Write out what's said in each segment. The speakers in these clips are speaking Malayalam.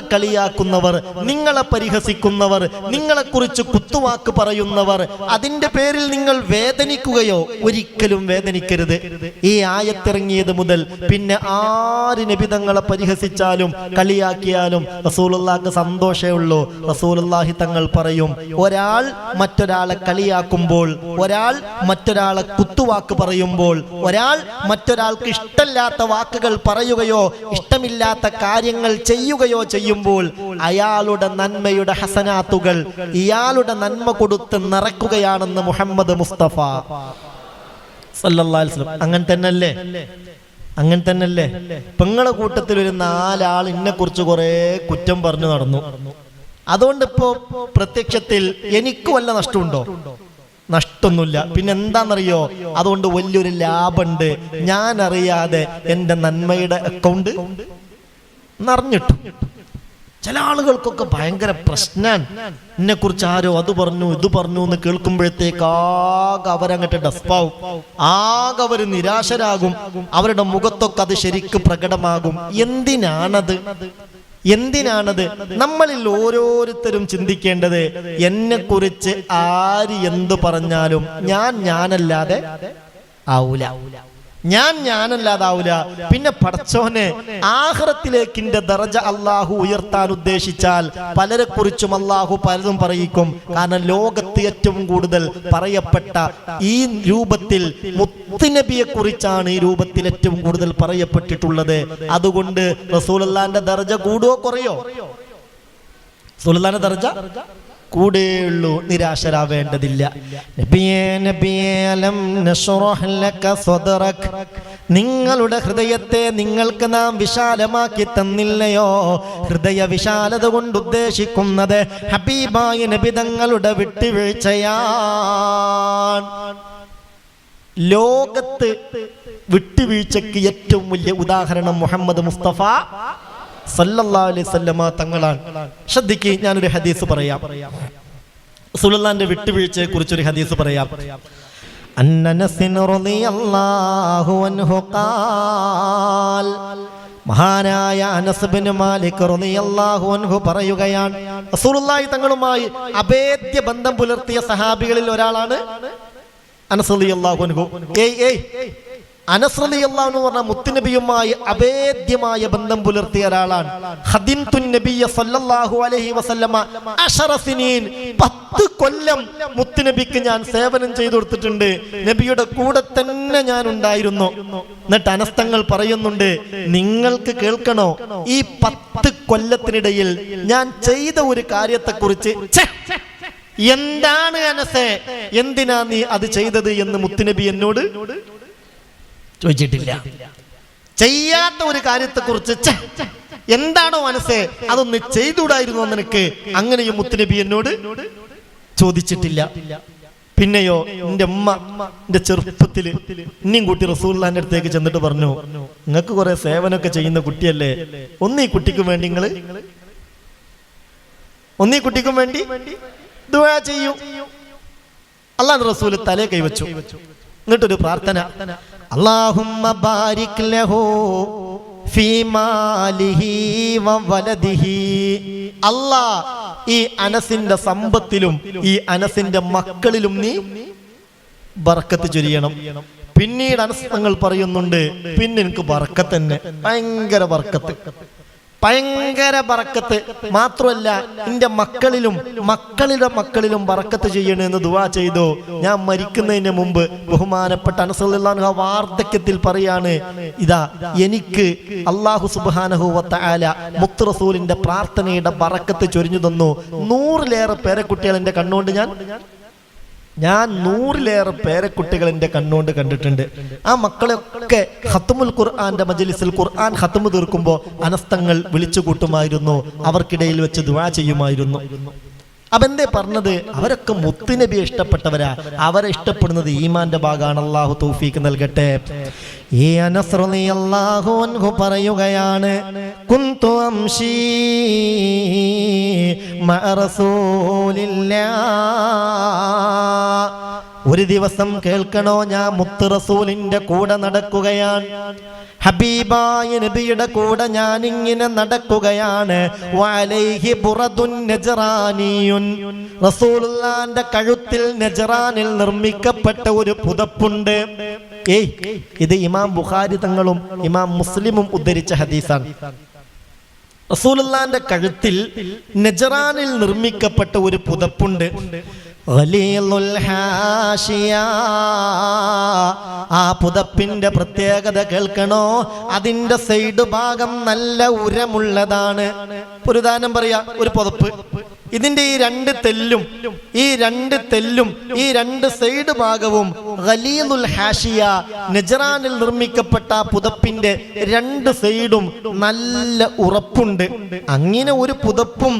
നിങ്ങളെ കളിയാക്കുന്നവർ നിങ്ങളെ പരിഹസിക്കുന്നവർ നിങ്ങളെക്കുറിച്ച് കുത്തുവാക്ക് പറയുന്നവർ അതിന്റെ പേരിൽ നിങ്ങൾ വേദനിക്കുകയോ ഒരിക്കലും വേദനിക്കരുത്. ഈ ആയത്തിറങ്ങിയത് മുതൽ പിന്നെ ആര് നബിതങ്ങളെ പരിഹസിച്ചാലും കളിയാക്കിയാലും റസൂലുള്ളാഹിക്ക് സന്തോഷമേ ഉള്ളൂ. റസൂലുള്ളാഹി തങ്ങൾ പറയും ഒരാൾ മറ്റൊരാളെ കളിയാക്കുമ്പോൾ ഒരാൾ മറ്റൊരാളെ കുത്തുവാക്ക് പറയുമ്പോൾ ഒരാൾ മറ്റൊരാൾക്ക് ഇഷ്ടമില്ലാത്ത വാക്കുകൾ പറയുകയോ ഇഷ്ടമില്ലാത്ത കാര്യങ്ങൾ ചെയ്യുകയോ ചെയ്യുമ്പോൾ അയാളുടെ നന്മയുടെ ഹസനാത്തുകൾ ഇയാളുടെ നന്മ കൊടുത്ത് നിറക്കുകയാണെന്ന് മുഹമ്മദ് മുസ്തഫ. അങ്ങനെ തന്നെയല്ലേ അങ്ങനെ തന്നെയല്ലേ പെങ്ങളെ കൂട്ടത്തിൽ ഒരു നാലാൾ എന്നെ കുറിച്ച് കുറെ കുറ്റം പറഞ്ഞു നടന്നു. അതുകൊണ്ട് ഇപ്പോ പ്രത്യക്ഷത്തിൽ എനിക്ക് വല്ല നഷ്ടമുണ്ടോ? നഷ്ടമൊന്നുമില്ല. പിന്നെ എന്താണെന്നറിയോ? അതുകൊണ്ട് വലിയൊരു ലാഭമുണ്ട്. ഞാൻ അറിയാതെ എന്റെ നന്മയുടെ അക്കൗണ്ട് നിറഞ്ഞിട്ടു. ചില ആളുകൾക്കൊക്കെ ഭയങ്കര പ്രശ്നം എന്നെ കുറിച്ച് ആരോ അത് പറഞ്ഞു ഇത് പറഞ്ഞു എന്ന് കേൾക്കുമ്പോഴത്തേക്ക് ആകെ അവരങ്ങട്ട് ഡസ്പാവും. ആകെ അവർ നിരാശരാകും. അവരുടെ മുഖത്തൊക്കെ അത് ശരിക്ക് പ്രകടമാകും. എന്തിനാണത്? എന്തിനാണത്? നമ്മളിൽ ഓരോരുത്തരും ചിന്തിക്കേണ്ടത് എന്നെ കുറിച്ച് ആര് എന്ത് പറഞ്ഞാലും ഞാൻ ഞാനല്ലാതെ ആവൂല. ഞാൻ ഞാനല്ലാതാവൂല. പിന്നെ പടച്ചോനെ ആഹ്റത്തിലേക്കിന്റെ ദർജ അള്ളാഹു ഉയർത്താൻ ഉദ്ദേശിച്ചാൽ പലരെ കുറിച്ചും അള്ളാഹു പലതും പറയിക്കും. കാരണം ലോകത്ത് ഏറ്റവും കൂടുതൽ പറയപ്പെട്ട ഈ രൂപത്തിൽ മുത്തുനബിയെ കുറിച്ചാണ് ഈ രൂപത്തിൽ ഏറ്റവും കൂടുതൽ പറയപ്പെട്ടിട്ടുള്ളത്. അതുകൊണ്ട് റസൂൽ റസൂലുള്ളാന്റെ ദർജ കൂടുവോ കുറയോ? റസൂലുള്ളാന്റെ ദർജ കൂടെയുള്ളൂ നിരാശരാവേണ്ടതില്ല. നബിയേ നബിയേ അലം ലക നിങ്ങളുടെ ഹൃദയത്തെ നിങ്ങൾക്ക് നാം വിശാലമാക്കി തന്നില്ലയോ? ഹൃദയ വിശാലത കൊണ്ട് ഉദ്ദേശിക്കുന്നത് ഹബീബായ നബിതങ്ങളുടെ തങ്ങളുടെ വിട്ടുവീഴ്ചയാണ്. ലോകത്ത് വിട്ടുവീഴ്ചയ്ക്ക് ഏറ്റവും വലിയ ഉദാഹരണം മുഹമ്മദ് മുസ്തഫ സല്ലല്ലാഹു അലൈഹി തങ്ങളാണ്. ശ്രദ്ധിക്ക് ഞാനൊരു ഹദീസ് പറയാം. സുലല്ലാന്റെ വിട്ടുവീഴ്ചയെ കുറിച്ചൊരു ഹദീസ് പറയാം. മഹാനായ മാലിക് റളിയല്ലാഹു അൻഹു പറയുകയാണ് റസൂലുള്ളാഹി തങ്ങളുമായി അഭേദ്യ ബന്ധം പുലർത്തിയ സഹാബികളിൽ ഒരാളാണ് അനസ് റളിയല്ലാഹു അൻഹു. ഏയ് ഏയ്. അനസ് റളിയല്ലാഹു എന്ന് പറഞ്ഞ മുത്തുനബിയുമായി അഭേദ്യമായ ബന്ധം പുലർത്തിയ ഒരാളാണ്. ഖദിംതു നബിയ സല്ലല്ലാഹു അലൈഹി വസല്ലമ അശറ സിനീൻ പത്ത് കൊല്ലം മുത്തുനബിക്ക് ഞാൻ സേവനം ചെയ്തു കൊടുത്തിട്ടുണ്ട്. നബിയുടെ കൂടെ തന്നെ ഞാൻ ഉണ്ടായിരുന്നു. എന്നിട്ട് അനസ്തങ്ങൾ പറയുന്നുണ്ട് നിങ്ങൾക്ക് കേൾക്കണോ? ഈ പത്ത് കൊല്ലത്തിനിടയിൽ ഞാൻ ചെയ്ത ഒരു കാര്യത്തെക്കുറിച്ച് കുറിച്ച് എന്താണ് അനസേ? എന്തിനാ നീ അത് ചെയ്തത്? എന്ന് മുത്തുനബി എന്നോട് ചോദിച്ചിട്ടില്ല. ചെയ്യാത്ത ഒരു കാര്യത്തെ കുറിച്ച് എന്താണോ മനസ്സേ അതൊന്ന് ചെയ്തുകൂടായിരുന്നു നിനക്ക്? അങ്ങനെയും മുത്തുനബി എന്നോട് ചോദിച്ചിട്ടില്ല. പിന്നെയോ എന്റെ ഉമ്മ എന്റെ ചെറുപ്പത്തിൽ ഇനിയും കുട്ടി റസൂള്ളാന്റെ അടുത്തേക്ക് ചെന്നിട്ട് പറഞ്ഞു നിങ്ങൾക്ക് കുറെ സേവനമൊക്കെ ചെയ്യുന്ന കുട്ടിയല്ലേ? ഒന്ന് ഈ കുട്ടിക്ക് വേണ്ടി നിങ്ങൾ ഒന്ന് ഈ കുട്ടിക്കും വേണ്ടി ദുആ ചെയ്യൂ. അള്ളാഹ് റസൂൽ തലേ കൈവച്ചു. എന്നിട്ടൊരു പ്രാർത്ഥന. അള്ളാഹുമ്മ ബാരിക് ലഹു അല്ലാ ഈ അനസിന്റെ സമ്പത്തിലും ഈ അനസിന്റെ മക്കളിലും നീ ബർക്കത്ത് ചൊരിയണം. പിന്നീട് അനസ് തങ്ങൾ പറയുന്നുണ്ട് പിന്നെ എനിക്ക് ബർക്കത്ത് തന്നെ ഭയങ്കര ബർക്കത്ത് ഭയങ്കര ബറക്കത്ത്. മാത്രമല്ല എന്റെ മക്കളിലും മക്കളുടെ മക്കളിലും ബറക്കത്ത് ചെയ്യണമെന്ന് ദുവാ ചെയ്തു. ഞാൻ മരിക്കുന്നതിന് മുമ്പ് ബഹുമാനപ്പെട്ട അനസല്ലാഹു ആ വാർദ്ധക്യത്തിൽ പറയാണ് ഇതാ എനിക്ക് അള്ളാഹു സുബാനഹുവത്ത ആല മുത്ത് റസൂലിന്റെ പ്രാർത്ഥനയുടെ ബറക്കത്ത് ചൊരിഞ്ഞു തന്നു. നൂറിലേറെ പേരക്കുട്ടികൾ എന്റെ കണ്ണുകൊണ്ട് ഞാൻ ഞാൻ നൂറിലേറെ പേരക്കുട്ടികൾ എന്റെ കണ്ണുകൊണ്ട് കണ്ടിട്ടുണ്ട്. ആ മക്കളൊക്കെ ഹത്തുമുൽ ഖുർആന്റെ മജലിസിൽ ഖുർആൻ ഹത്തുമു തീർക്കുമ്പോൾ അനസ്തങ്ങൾ വിളിച്ചു കൂട്ടുമായിരുന്നു അവർക്കിടയിൽ വെച്ച് ദുആ ചെയ്യുമായിരുന്നു. എന്തേ പറഞ്ഞത്? അവരൊക്കെ മുത്തുനബി ഇഷ്ടപ്പെട്ടവരാ. അവരെ ഇഷ്ടപ്പെടുന്നത് ഈമാന്റെ ഭാഗമാണ്. അള്ളാഹു തൗഫീക്ക് നൽകട്ടെ. ഈ അനസ്രീ അള്ളാഹു അൻഹു പറയുകയാണ് ഒരു ദിവസം കേൾക്കണോ? ഞാൻ മുത്ത് റസൂലിന്റെ കൂടെ നടക്കുകയാണ്. ഹബീബായ നബിയുടെ കൂടെ ഞാൻ ഇങ്ങനെ നടക്കുകയാണ്. വാലൈഹി ബുറദുൻ നജ്റാനിയുൻ. റസൂലുള്ളാന്റെ കഴുത്തിൽ നജ്റാനിൽ നിർമ്മിക്കപ്പെട്ട ഒരു പുതപ്പുണ്ട്. ഏയ് ഇത് ഇമാം ബുഖാരി തങ്ങളും ഇമാം മുസ്ലിമും ഉദ്ധരിച്ച ഹദീസാണ്. റസൂലുള്ളാന്റെ കഴുത്തിൽ നജറാനിൽ നിർമ്മിക്കപ്പെട്ട ഒരു പുതപ്പുണ്ട്. ആ പുതപ്പിന്റെ പ്രത്യേകത കേൾക്കണോ? അതിന്റെ സൈഡ് ഭാഗം നല്ല ഉരമുള്ളതാണ്. ഉദാഹരണം പറയാ ഒരു പുതപ്പ്. ഇതിന്റെ ഈ രണ്ട് തെല്ലും ഈ രണ്ട് തെല്ലും ഈ രണ്ട് സൈഡ് ഭാഗവും ഖലീലുൽ ഹാഷിയ നജറാനിൽ നിർമ്മിക്കപ്പെട്ട പുതപ്പിന്റെ രണ്ട് സൈഡും നല്ല ഉറപ്പുണ്ട്. അങ്ങനെ ഒരു പുതപ്പും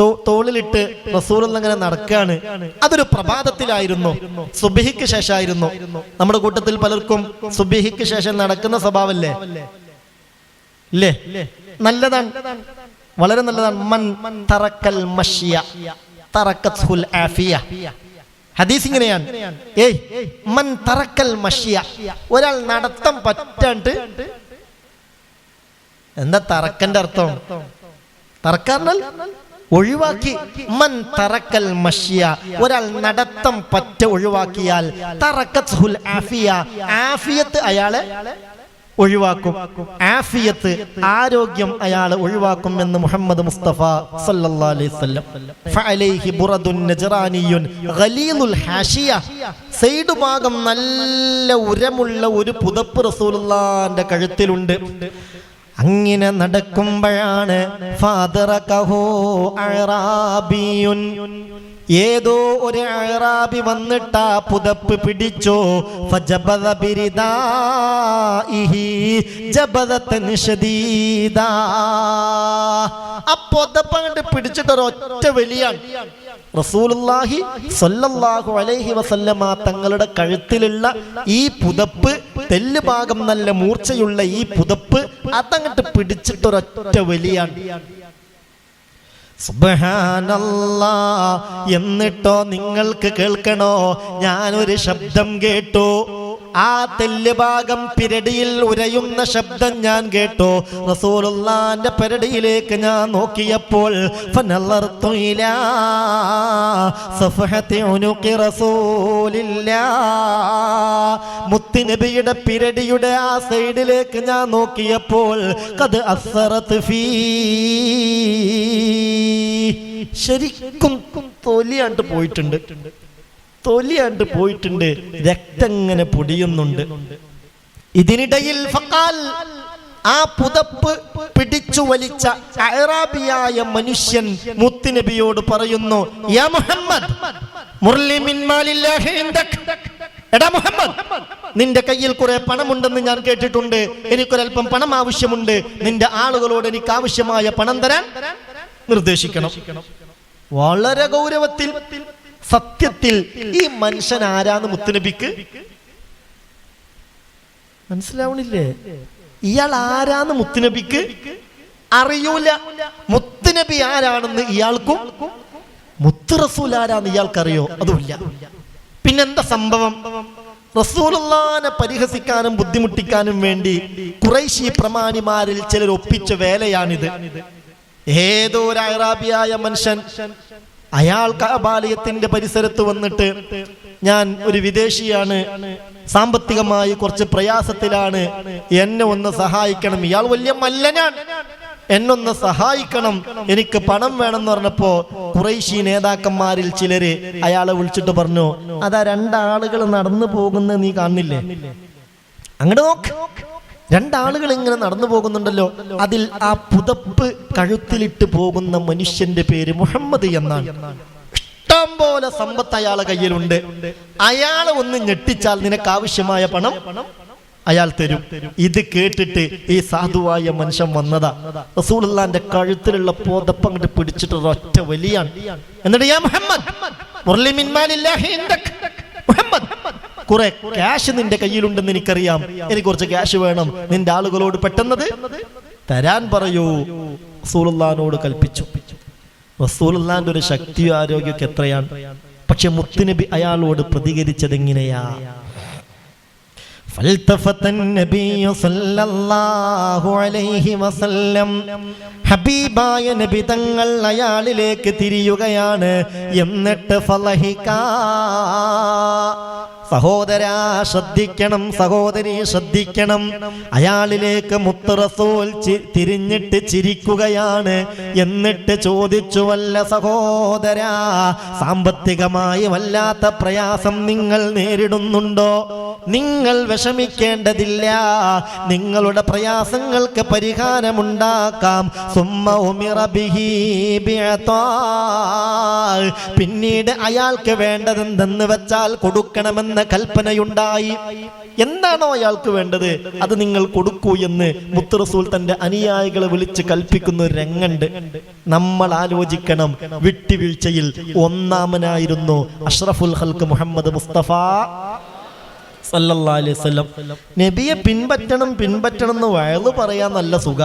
തോളിലിട്ട് റസൂൽ അങ്ങനെ നടക്കുകയാണ് അതൊരു പ്രഭാതത്തിലായിരുന്നു. സുബിഹിക്ക് ശേഷമായിരുന്നു നമ്മുടെ കൂട്ടത്തിൽ പലർക്കും സുബിഹിക്ക് ശേഷം നടക്കുന്ന സ്വഭാവല്ലേ? ഇല്ലേ നല്ലതാണ്. വളരെ നല്ലതാണ്. മൻ തറക്കൽ മഷിയ തറക്കത്ഹുൽ ആഫിയ. ഹദീസ് ഇങ്ങനെയാണ്. ഏയ് മൻ തറക്കൽ മഷിയ. ഒരാൾ നടത്തം പറ്റാണ്ട് എന്താ തറക്കന്റെ അർത്ഥം? തറക്കാറിനാൽ ഒഴിവാക്കി. മൻ തറക്കൽ മഷ്യ. ഒരാൾ നടത്തം പറ്റ ഒഴിവാക്കിയാൽ തറക്കത്ഹുൽ ആഫിയ. ആഫിയത്ത് അയാളെ ഒഴിവാക്കും. ആഫിയത്ത് ആരോഗ്യം അയാൾ ഒഴിവാക്കും എന്ന് മുഹമ്മദ് മുസ്തഫ സല്ലല്ലാഹു അലൈഹി വസല്ലം. ഫഅലൈഹി ബുറദുൻ നജ്റാനിയുൻ ഗലീലുൽ ഹാഷിയ. സൈഡ് ഭാഗം നല്ല ഉരമുള്ള ഒരു പുതപ്പ് റസൂലുള്ളാന്റെ കഴുത്തിലുണ്ട്. അങ്ങനെ നടക്കുമ്പോഴാണ് ഏതോ ഒരു അഴറാബി വന്നിട്ടാ പുതപ്പ് പിടിച്ചോ. ആ പുതപ്പ് അങ്ങോട്ട് പിടിച്ചിട്ട് ഒരൊറ്റ റസൂലുള്ളാഹി സ്വല്ലല്ലാഹു അലൈഹി വസല്ലമ തങ്ങളുടെ കഴുത്തിലുള്ള ഈ പുതപ്പ് തെല്ല് ഭാഗം നല്ല മൂർച്ചയുള്ള ഈ പുതപ്പ് അതങ്ങട്ട് പിടിച്ചിട്ടൊരൊറ്റ വലിയാണ്. എന്നിട്ടോ നിങ്ങൾക്ക് കേൾക്കണോ? ഞാനൊരു ശബ്ദം കേട്ടു. ആ തെല്ല് ഭാഗം പിരടിയിൽ ഉരയുന്ന ശബ്ദം ഞാൻ കേട്ടു. റസൂലുള്ളാന്റെ പെരടിയിലേക്ക് ഞാൻ നോക്കിയപ്പോൾ മുത്തിനബിയുടെ പിരടിയുടെ ആ സൈഡിലേക്ക് ഞാൻ നോക്കിയപ്പോൾ കത് അസറത്ത് ഫീ. ശരിക്കും തൊലിയാണ്ട് പോയിട്ടുണ്ട്. തൊലിയാണ്ട് പോയിട്ടുണ്ട്. രക്തം ഇങ്ങനെ പൊടിയുന്നുണ്ട്. ഇതിനിടയിൽ ആ പുതപ്പ് പിടിച്ചു വലിച്ച അറാബിയായ മനുഷ്യൻ മുത്തുനബിയോട് പറയുന്നു യാ മുഹമ്മദ് മുർലി മാലില്ലാഹി ഇൻദക്." എടാ മുഹമ്മദ് നിന്റെ കയ്യിൽ കുറെ പണമുണ്ടെന്ന് ഞാൻ കേട്ടിട്ടുണ്ട്. എനിക്കൊരല്പം പണം ആവശ്യമുണ്ട്. നിന്റെ ആളുകളോട് എനിക്ക് ആവശ്യമായ പണം തരാൻ നിർദ്ദേശിക്കണം. വളരെ ഗൗരവത്തിൽ സത്യത്തിൽ ഈ മനുഷ്യൻ ആരാന്ന് മുത്തുനബിക്ക്? മനസ്സിലാവണില്ലേ? ഇയാൾ ആരാന്ന് മുത്തുനബിക്ക്? അറിയൂല. മുത്തുനബി ആരാണെന്ന് ഇയാൾക്കും മുത്തു റസൂൽ ആരാന്ന് ഇയാൾക്കറിയോ? അതുമില്ല. പിന്നെന്താ സംഭവം? റസൂലുള്ളാനെ പരിഹസിക്കാനും ബുദ്ധിമുട്ടിക്കാനും വേണ്ടി കുറേശി പ്രമാണിമാരിൽ ചിലർ ഒപ്പിച്ച വേലയാണിത്. ഏതോ ഒരു അറാബിയായ മനുഷ്യൻ അയാൾ കബാലയത്തിന്റെ പരിസരത്ത് വന്നിട്ട് ഞാൻ ഒരു വിദേശിയാണ്. സാമ്പത്തികമായി കുറച്ച് പ്രയാസത്തിലാണ്. എന്നെ ഒന്ന് സഹായിക്കണം. ഇയാൾ വലിയ മല്ലനാണ്. എന്നൊന്ന് സഹായിക്കണം. എനിക്ക് പണം വേണമെന്ന് പറഞ്ഞപ്പോ കുറേശി നേതാക്കന്മാരിൽ ചിലര് അയാളെ വിളിച്ചിട്ട് പറഞ്ഞു അതാ രണ്ടാളുകൾ നടന്നു പോകുന്ന നീ കാണുന്നില്ലേ? അങ്ങോട്ട് നോക്ക്. രണ്ടാളുകൾ ഇങ്ങനെ നടന്നു പോകുന്നുണ്ടല്ലോ. അതിൽ ആ പുതപ്പ് കഴുത്തിലിട്ട് പോകുന്ന മനുഷ്യന്റെ പേര് മുഹമ്മദ് എന്നാണ്. ഇഷ്ടം പോലെ സമ്പത്ത് അയാളെ കയ്യിലുണ്ട്. അയാൾ ഒന്ന് ഞെട്ടിച്ചാൽ നിനക്ക് ആവശ്യമായ പണം അയാൾ തരും. ഇത് കേട്ടിട്ട് ഈ സാധുവായ മനുഷ്യൻ വന്നതാ. റസൂലുള്ളാന്റെ കഴുത്തിലുള്ള പുതപ്പ് അങ്ങോട്ട് പിടിച്ചിട്ട് ഒറ്റ വലിയാണ്. എന്നിട്ട് കുറെ ക്യാഷ് നിന്റെ കയ്യിലുണ്ടെന്ന് എനിക്കറിയാം എനിക്ക് കുറച്ച് ക്യാഷ് വേണം നിന്റെ ആളുകളോട് പെട്ടെന്നത് തരാൻ പറയൂ റസൂലുള്ളാനോട് കൽപ്പിച്ചു റസൂലുള്ളാന്റെ ഒരു ശക്തിയോ ആരോഗ്യമൊക്കെ എത്രയാണ് പക്ഷെ മുത്തുനബി അയാളോട് പ്രതികരിച്ചത് എങ്ങനെയാ فالتفت النبي صلى الله عليه وسلم ഹബീബായ നബി തങ്ങൾ അയാളിലേക്ക് തിരിയുകയാണ് എന്നിട്ട് ഫലഹിക്ക സഹോദരാ ശ്രദ്ധിക്കണം സഹോദരി ശ്രദ്ധിക്കണം. അയാളിലേക്ക് മുത്തറസൂൽ തിരിഞ്ഞിട്ട് ചിരിക്കുകയാണ്. എന്നിട്ട് ചോദിച്ചുവല്ല സഹോദരാ സാമ്പത്തികമായി വല്ലാത്ത പ്രയാസം നിങ്ങൾ നേരിടുന്നുണ്ടോ? നിങ്ങൾ വിഷമിക്കേണ്ടതില്ല. നിങ്ങളുടെ പ്രയാസങ്ങൾക്ക് പരിഹാരമുണ്ടാക്കാം. പിന്നീട് അയാൾക്ക് വേണ്ടതെന്തെന്ന് വെച്ചാൽ കൊടുക്കണമെന്ന കൽപ്പനയുണ്ടായി. എന്താണോ അയാൾക്ക് വേണ്ടത്? അത് നിങ്ങൾ കൊടുക്കൂ എന്ന് മുത്തറസൂൽ തന്റെ അനുയായികളെ വിളിച്ച് കൽപ്പിക്കുന്ന ഒരു രംഗണ്ട്. നമ്മൾ ആലോചിക്കണം. വിട്ടുവീഴ്ചയിൽ ഒന്നാമനായിരുന്നു അഷ്റഫുൽ ഹൽക്ക് മുഹമ്മദ് മുസ്തഫ. അലൈഹി വസല്ലം നബിയെ പിൻപറ്റണം പിൻപറ്റണം എന്ന് വയൽ പറയാൻ നല്ല സുഖ.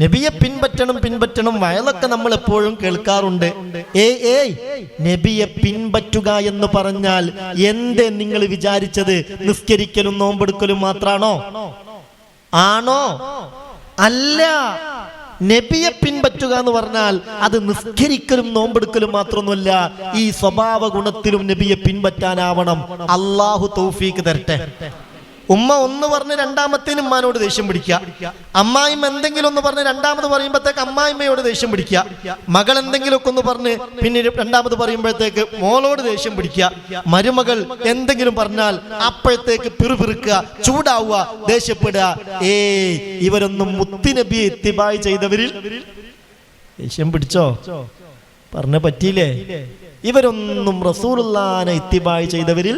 നബിയെ പിൻപറ്റണം പിൻപറ്റണം വയലൊക്കെ നമ്മൾ എപ്പോഴും കേൾക്കാറുണ്ട്. ഏയ് ഏയ് നബിയെ പിൻപറ്റുക എന്ന് പറഞ്ഞാൽ എന്തേ നിങ്ങൾ വിചാരിച്ചത്? നിസ്കരിക്കലും നോമ്പെടുക്കലും മാത്രാണോ? ആണോ? അല്ല. നബിയെ പിൻപറ്റുക എന്ന് പറഞ്ഞാൽ അത് നിസ്കരിക്കലും നോമ്പെടുക്കലും മാത്രമൊന്നുമല്ല ഈ സ്വഭാവ ഗുണത്തിലും നബിയെ പിൻപറ്റാനാവണം. അള്ളാഹു തൗഫീക്ക് തരട്ടെ. ഉമ്മ ഒന്ന് പറഞ്ഞ് രണ്ടാമത്തേന് ഉമ്മാനോട് ദേഷ്യം പിടിക്കുക. അമ്മായിമ്മ എന്തെങ്കിലും ഒന്ന് പറഞ്ഞ് രണ്ടാമത് പറയുമ്പോഴത്തേക്ക് അമ്മായിമ്മയോട് ദേഷ്യം പിടിക്കുക. മകൾ എന്തെങ്കിലുമൊക്കെ ഒന്ന് പറഞ്ഞ് പിന്നെ രണ്ടാമത് പറയുമ്പോഴത്തേക്ക് മോളോട് ദേഷ്യം പിടിക്കുക. മരുമകൾ എന്തെങ്കിലും പറഞ്ഞാൽ അപ്പോഴത്തേക്ക് പിറുപിറുക്കുക ചൂടാവുക ദേഷ്യപ്പെടുക. ഏ ഇവരൊന്നും മുത്തിനബി എത്തിബായി ചെയ്തവരിൽ ദേഷ്യം പിടിച്ചോ? പറഞ്ഞ പറ്റിയില്ലേ? ഇവരൊന്നും റസൂലുള്ളാനെ എത്തിബായി ചെയ്തവരിൽ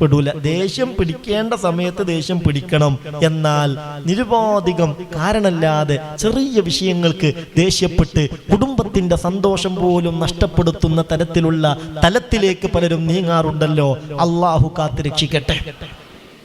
പെടൂല. ദേഷ്യം പിടിക്കേണ്ട സമയത്ത് ദേഷ്യം പിടിക്കണം. എന്നാൽ നിരുപാധികം കാരണല്ലാതെ ചെറിയ വിഷയങ്ങൾക്ക് ദേഷ്യപ്പെട്ട് കുടുംബത്തിന്റെ സന്തോഷം പോലും നഷ്ടപ്പെടുത്തുന്ന തരത്തിലുള്ള തലത്തിലേക്ക് പലരും നീങ്ങാറുണ്ടല്ലോ. അള്ളാഹു കാത്ത് രക്ഷിക്കട്ടെ.